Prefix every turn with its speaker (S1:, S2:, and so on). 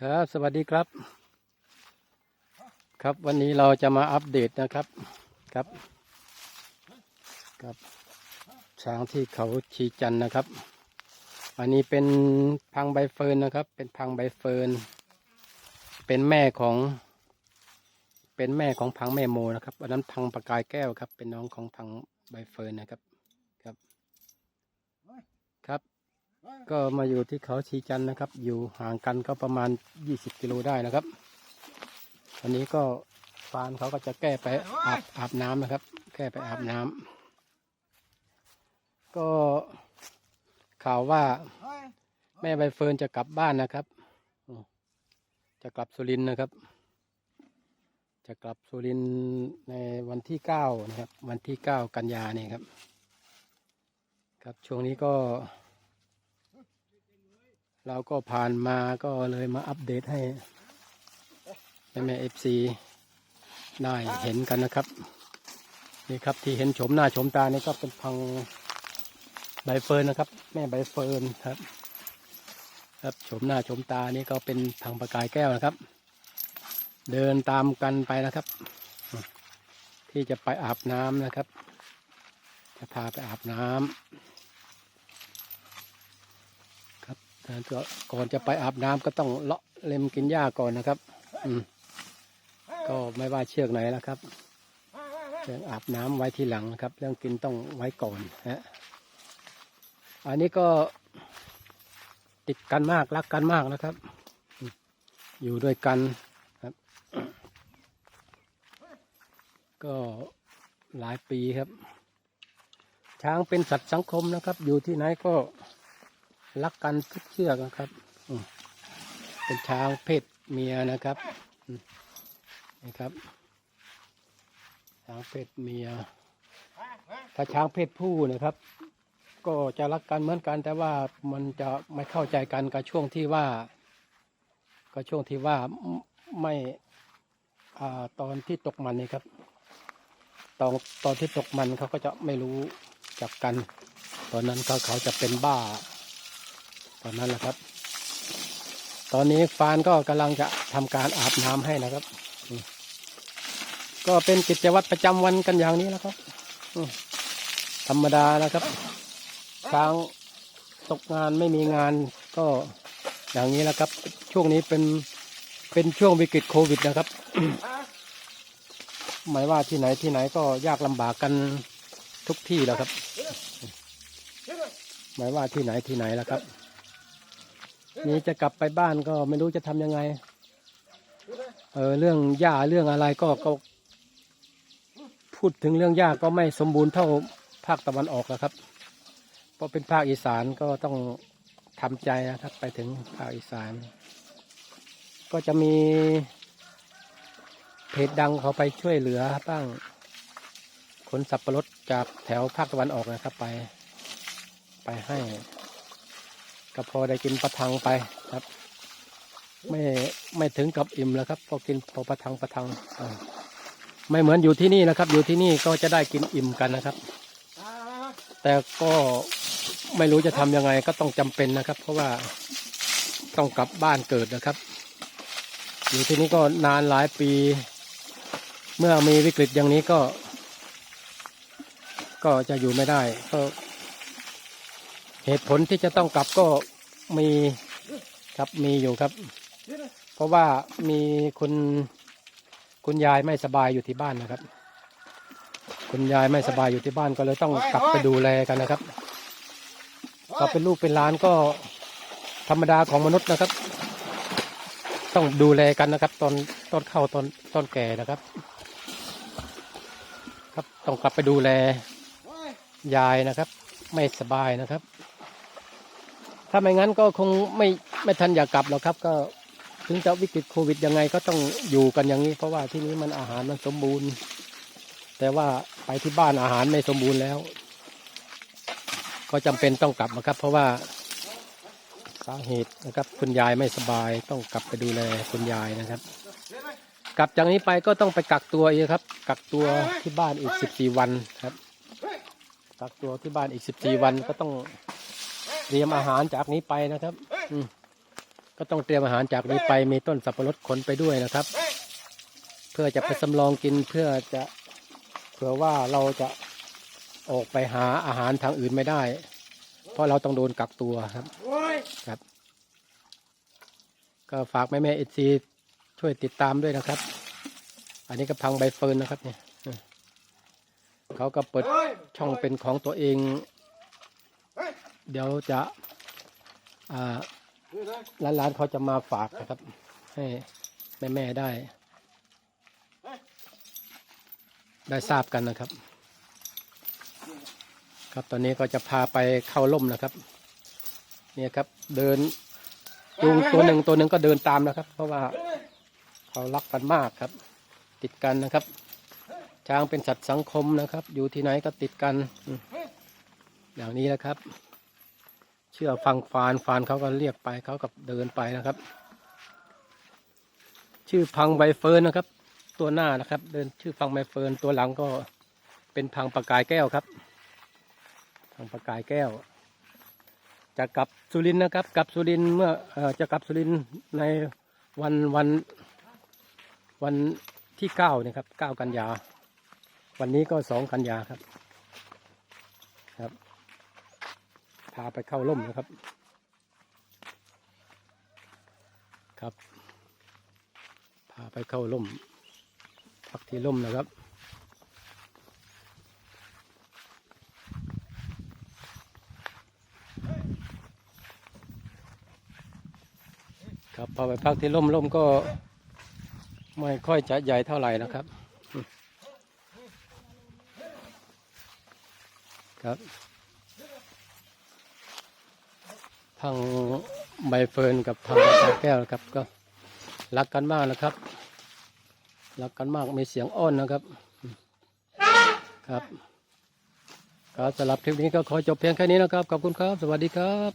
S1: ครับ สวัสดีครับ ครับวันนี้เราจะมาอัปเดตนะครับครับกับช้างที่เขาชีจันนะครับ อันนี้เป็นพังใบเฟิร์นนะครับ เป็นพังใบเฟิร์นเป็นแม่ของ เป็นแม่ของพังแม่โมนะครับอันนั้นพังประกายแก้วครับ เป็นน้องของพังใบเฟิร์นนะครับครับ ก็มาอยู่ที่เขาชีจันนะครับ อยู่ห่างกันก็ประมาณ 20 กิโลได้นะครับวันนี้ก็ฟานเขาก็จะแก้ไปอาบอาบน้ำนะครับ แก้ไปอาบน้ำก็ข่าวว่าแม่ใบเฟิร์นจะกลับบ้านนะครับ จะกลับสุรินนะครับ จะกลับสุรินในวันที่เก้านะครับ วันที่เก้ากันยาเนี่ยครับ ครับช่วงนี้ก็ เราก็ผ่านมาก็เลยมาอัปเดตให้แม่เอฟซีได้เห็นกันนะครับ นี่ครับที่เห็นโฉมหน้าโฉมตานี่ก็เป็นพังใบเฟิร์นนะครับ แม่ใบเฟิร์นครับ ครับโฉมหน้าโฉมตานี่ก็เป็นพังประกายแก้วนะครับ เดินตามกันไปนะครับ ที่จะไปอาบน้ำนะครับ จะพาไปอาบน้ำ ครับแต่ ก่อนจะไปอาบน้ำก็ต้องเลาะเล็มกินหญ้าก่อนนะครับ อืมก็ไม่ว่าเชือกไหนแล้วครับเรื่องอาบน้ำไว้ทีหลังนะครับ เรื่องกินต้องไว้ก่อนฮะอันนี้ก็ติดกันมากรักกันมากนะครับ อยู่ด้วยกันครับ ก็หลายปีครับ ช้างเป็นสัตว์สังคมนะครับ อยู่ที่ไหนก็ รักกันทุกเชือกนะครับเป็นช้างเพศเมียนะครับนี่ครับ ช้างเพศเมีย ถ้าช้างเพศผู้นะครับ ก็จะรักกันเหมือนกันแต่ว่ามันจะไม่เข้าใจกันกับช่วงที่ว่า ก็ช่วงที่ว่าไม่อ่าตอนที่ตกมันนี่ครับ ตอนตอนที่ตกมันเขาก็จะไม่รู้จักกัน ตอนนั้นเขาเขาจะเป็นบ้า ตอนนั้นแหละครับ ตอนนี้ฟานก็กำลังจะทำการอาบน้ำให้นะครับ ก็เป็นกิจวัตรประจำวันกันอย่างนี้นะครับธรรมดานะครับช้างตกงานไม่มีงานก็อย่างนี้แหละครับ ช่วงนี้เป็นเป็นช่วงวิกฤตโควิดนะครับหมายว่าที่ไหนที่ไหนก็ยากลำบากกันทุกที่แล้วครับ หมายว่าที่ไหนที่ไหนแล้วครับ นี่จะกลับไปบ้านก็ไม่รู้จะทำยังไง เออเรื่องหญ้าเรื่องอะไรก็ก็ พูดถึงเรื่องหญ้าก็ไม่สมบูรณ์เท่าภาคตะวันออกแล้วครับ เพราะเป็นภาคอีสานก็ต้องทำใจนะครับ ไปถึงภาคอีสาน ก็จะมีเพจดังเขาไปช่วยเหลือบ้างขนสับปะรดจากแถวภาคตะวันออกนะครับไป ไปให้ ก็พอได้กินประทังไปครับ ไม่ไม่ถึงกับอิ่มแล้วครับ พอกินพอประทังประทังไม่เหมือนอยู่ที่นี่นะครับ อยู่ที่นี่ก็จะได้กินอิ่มกันนะครับ แต่ก็ไม่รู้จะทำยังไงก็ต้องจำเป็นนะครับ เพราะว่าต้องกลับบ้านเกิดนะครับ อยู่ที่นี่ก็นานหลายปี เมื่อมีวิกฤตอย่างนี้ก็ ก็จะอยู่ไม่ได้ก็ เหตุผลที่จะต้องกลับก็มีครับมีอยู่ครับ เพราะว่ามีคุณคุณยายไม่สบายอยู่ที่บ้านนะครับ คุณยายไม่สบายอยู่ที่บ้านก็เลยต้องกลับไปดูแลกันนะครับก็เป็นลูกเป็นหลานก็ธรรมดาของมนุษย์นะครับ ต้องดูแลกันนะครับ ตอนตอนเข้าตอนตอนแก่นะครับ ครับต้องกลับไปดูแลยายนะครับ ไม่สบายนะครับ ถ้าไม่งั้นก็คงไม่ไม่ทันอยากกลับหรอกครับ ก็ถึงจะวิกฤตโควิดยังไงก็ต้องอยู่กันอย่างนี้ เพราะว่าที่นี้มันอาหารมันสมบูรณ์ แต่ว่าไปที่บ้านอาหารไม่สมบูรณ์แล้ว ก็จำเป็นต้องกลับนะครับ เพราะว่าสาเหตุนะครับคุณยายไม่สบายต้องกลับไปดูแลคุณยายนะครับ กลับจากนี้ไปก็ต้องไปกักตัวอีกครับ กักตัวที่บ้านอีกสิบสี่วันครับ กักตัวที่บ้านอีกสิบสี่วันก็ต้อง เตรียมอาหารจากนี้ไปนะครับอืมก็ต้องเตรียมอาหารจากนี้ไปมีต้นสับปะรดขนไปด้วยนะครับ เพื่อจะไปสำรองกินเพื่อจะเผื่อว่าเราจะออกไปหาอาหารทางอื่นไม่ได้ เพราะเราต้องโดนกักตัวครับครับ ก็ฝากแม่แม่เอซีช่วยติดตามด้วยนะครับ อันนี้ก็พังใบเฟิร์นนะครับเนี่ยอืมเขาก็เปิดช่องเป็นของตัวเอง เดี๋ยวจะอ่าร้านๆเขาจะมาฝากนะครับ ให้แม่แม่ๆได้ ได้ทราบกันนะครับ ครับตอนนี้ก็จะพาไปเข้าร่มนะครับ เนี่ยครับเดินจูงตัวหนึ่งตัวหนึ่งก็เดินตามนะครับ เพราะว่าเขารักกันมากครับ ติดกันนะครับ ช้างเป็นสัตว์สังคมนะครับ อยู่ที่ไหนก็ติดกันอย่างนี้นะครับ เชื่อฟังฟานฟานเขาก็เรียกไปเขาก็เดินไปนะครับ ชื่อพังใบเฟิร์นนะครับ ตัวหน้านะครับ เดินชื่อพังใบเฟิร์นตัวหลังก็เป็นพังประกายแก้วครับพังประกายแก้ว จะกลับสุรินนะครับกลับสุรินเมื่ออจะกลับสุรินในวันวันวันที่เก้านี่ครับเก้ากันยา วันนี้ก็สองกันยาครับ พาไปเข้าร่มนะครับ ครับ พาไปเข้าร่มพักที่ร่มนะครับครับพอไปพักที่ร่มร่มก็ไม่ค่อยจะใหญ่เท่าไหร่นะครับ ครับางใบเฟิร์นกับทางตาแก้วนะครับก็รักกันมากนะครับ รักกันมากมีเสียงอ้อนนะครับ ครับครับสำหรับคลิปนี้ก็ขอจบเพียงแค่นี้นะครับ ขอบคุณครับ สวัสดีครับ